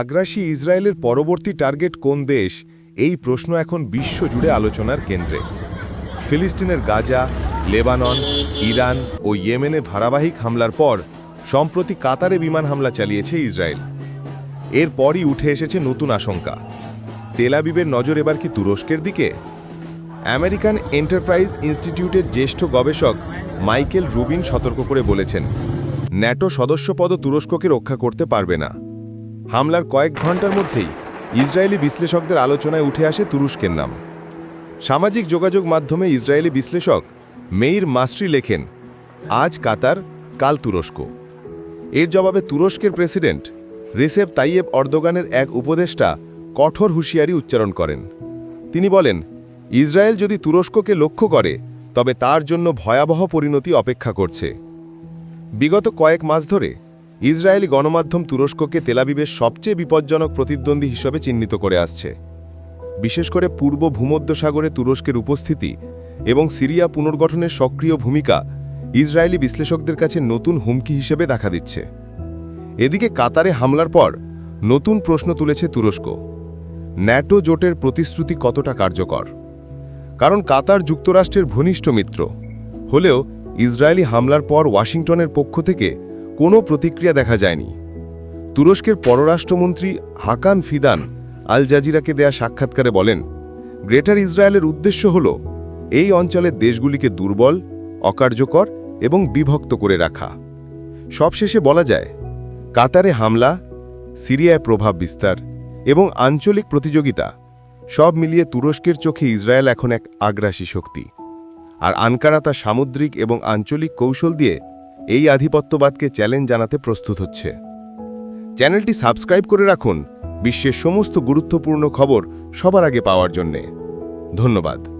আগ্রাসী ইসরায়েলের পরবর্তী টার্গেট কোন দেশ? এই প্রশ্ন এখন বিশ্বজুড়ে আলোচনার কেন্দ্রে। ফিলিস্তিনের গাজা, লেবানন, ইরান ও ইয়েমেনে ধারাবাহিক হামলার পর সম্প্রতি কাতারে বিমান হামলা চালিয়েছে ইসরায়েল। এরপরই উঠে এসেছে নতুন আশঙ্কা। তেলাবিবের নজর এবার কি তুরস্কের দিকে? আমেরিকান এন্টারপ্রাইজ ইনস্টিটিউটের জ্যেষ্ঠ গবেষক মাইকেল রুবিন সতর্ক করে বলেছেন, ন্যাটো সদস্যপদ তুরস্ককে রক্ষা করতে পারবে না। হামলার কয়েক ঘণ্টার মধ্যেই ইসরায়েলি বিশ্লেষকদের আলোচনায় উঠে আসে তুরস্কের নাম। সামাজিক যোগাযোগ মাধ্যমে ইসরায়েলি বিশ্লেষক মেইর মাস্ট্রি লেখেন, আজ কাতার, কাল তুরস্ক। এর জবাবে তুরস্কের প্রেসিডেন্ট রিসেপ তাইয়েব অর্দোগানের এক উপদেষ্টা কঠোর হুঁশিয়ারি উচ্চারণ করেন। তিনি বলেন, ইসরায়েল যদি তুরস্ককে লক্ষ্য করে, তবে তার জন্য ভয়াবহ পরিণতি অপেক্ষা করছে। বিগত কয়েক মাস ধরে ইসরায়েলি গণমাধ্যম তুরস্ককে তেলাবিবের সবচেয়ে বিপজ্জনক প্রতিদ্বন্দ্বী হিসেবে চিহ্নিত করে আসছে। বিশেষ করে পূর্ব ভূমধ্যসাগরে তুরস্কের উপস্থিতি এবং সিরিয়া পুনর্গঠনের সক্রিয় ভূমিকা ইসরায়েলি বিশ্লেষকদের কাছে নতুন হুমকি হিসেবে দেখা দিচ্ছে। এদিকে কাতারে হামলার পর নতুন প্রশ্ন তুলেছে তুরস্ক। ন্যাটো জোটের প্রতিশ্রুতি কতটা কার্যকর? কারণ কাতার যুক্তরাষ্ট্রের ঘনিষ্ঠ মিত্র। হলেও ইসরায়েলি হামলার পর ওয়াশিংটনের পক্ষ থেকে কোনো প্রতিক্রিয়া দেখা যায়নি। তুরস্কের পররাষ্ট্রমন্ত্রী হাকান ফিদান আল জাজিরাকে দেয়া সাক্ষাৎকারে বলেন, গ্রেটার ইসরায়েলের উদ্দেশ্য হল এই অঞ্চলের দেশগুলিকে দুর্বল, অকার্যকর এবং বিভক্ত করে রাখা। সবশেষে বলা যায়, কাতারে হামলা, সিরিয়ায় প্রভাব বিস্তার এবং আঞ্চলিক প্রতিযোগিতা সব মিলিয়ে তুরস্কের চোখে ইসরায়েল এখন এক আগ্রাসী শক্তি। আর আনকারা তা সামুদ্রিক এবং আঞ্চলিক কৌশল দিয়ে এই আধিপত্যবাদকে চ্যালেঞ্জ জানাতে প্রস্তুত হচ্ছে। চ্যানেলটি সাবস্ক্রাইব করে রাখুন। বিশ্বের সমস্ত গুরুত্বপূর্ণ খবর সবার আগে পাওয়ার জন্যে। ধন্যবাদ।